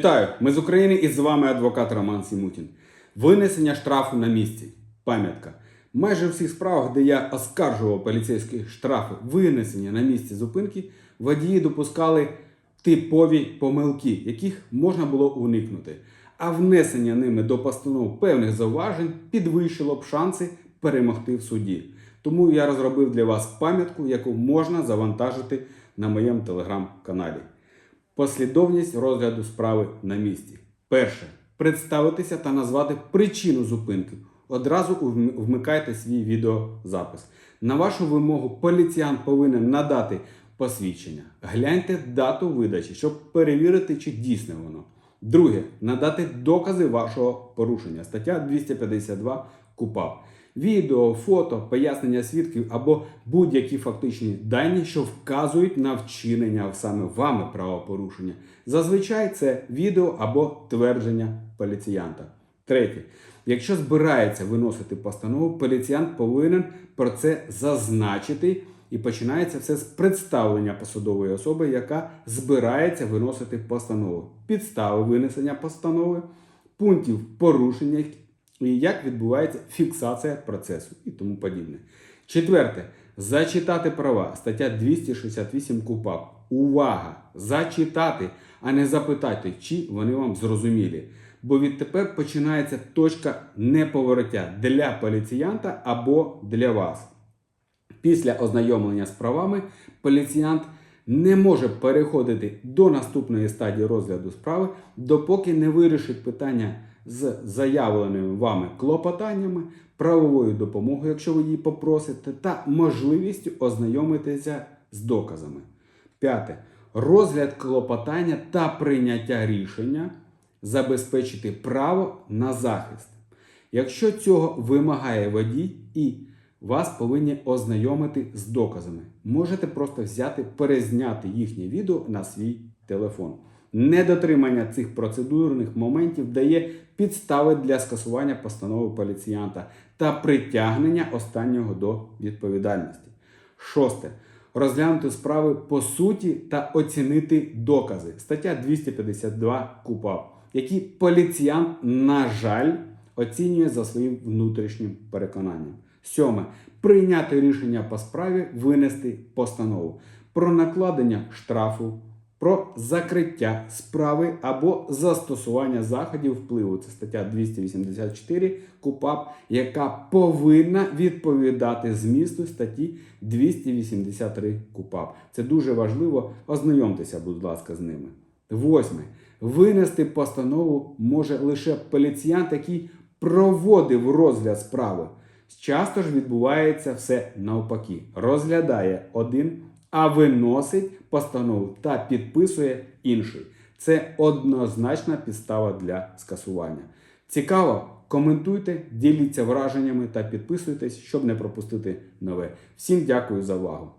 Вітаю! Ми з України і з вами адвокат Роман Сімутін. Винесення штрафу на місці. Пам'ятка. Майже у всіх справах, де я оскаржував поліцейські штрафи винесення на місці зупинки, водії допускали типові помилки, яких можна було уникнути. А внесення ними до постанов певних зауважень підвищило б шанси перемогти в суді. Тому я розробив для вас пам'ятку, яку можна завантажити на моєму телеграм-каналі. Послідовність розгляду справи на місці. Перше. Представитися та назвати причину зупинки. Одразу вмикайте свій відеозапис. На вашу вимогу поліціян повинен надати посвідчення. Гляньте дату видачі, щоб перевірити, чи дійсне воно. Друге. Надати докази вашого порушення. Стаття 252 КУПАП. Відео, фото, пояснення свідків або будь-які фактичні дані, що вказують на вчинення саме вами правопорушення. Зазвичай це відео або твердження поліціянта. Третє. Якщо збирається виносити постанову, поліціянт повинен про це зазначити. І починається все з представлення посадової особи, яка збирається виносити постанову, підстави винесення постанови, пунктів порушення і як відбувається фіксація процесу і тому подібне. Четверте. Зачитати права. Стаття 268 КУПАП. Увага! Зачитати, а не запитати, чи вони вам зрозумілі. Бо відтепер починається точка неповороття для поліціянта або для вас. Після ознайомлення з правами поліціянт не може переходити до наступної стадії розгляду справи, допоки не вирішить питання з заявленими вами клопотаннями, правовою допомогою, якщо ви її попросите, та можливістю ознайомитися з доказами. П'яте. Розгляд клопотання та прийняття рішення забезпечити право на захист. Якщо цього вимагає водій і вас повинні ознайомити з доказами. Можете просто взяти, перезняти їхнє відео на свій телефон. Недотримання цих процедурних моментів дає підстави для скасування постанови поліціянта та притягнення останнього до відповідальності. Шосте. Розглянути справи по суті та оцінити докази. Стаття 252 КУПАП, які поліціянт, на жаль, оцінює за своїм внутрішнім переконанням. Сьоме. Прийняти рішення по справі, винести постанову про накладення штрафу, про закриття справи або застосування заходів впливу. Це стаття 284 КУПАП, яка повинна відповідати змісту статті 283 КУПАП. Це дуже важливо. Ознайомтеся, будь ласка, з ними. Восьме. Винести постанову може лише поліціянт, який проводив розгляд справи. Часто ж відбувається все навпаки. Розглядає один, а виносить постанову та підписує інший. Це однозначна підстава для скасування. Цікаво? Коментуйте, діліться враженнями та підписуйтесь, щоб не пропустити нове. Всім дякую за увагу!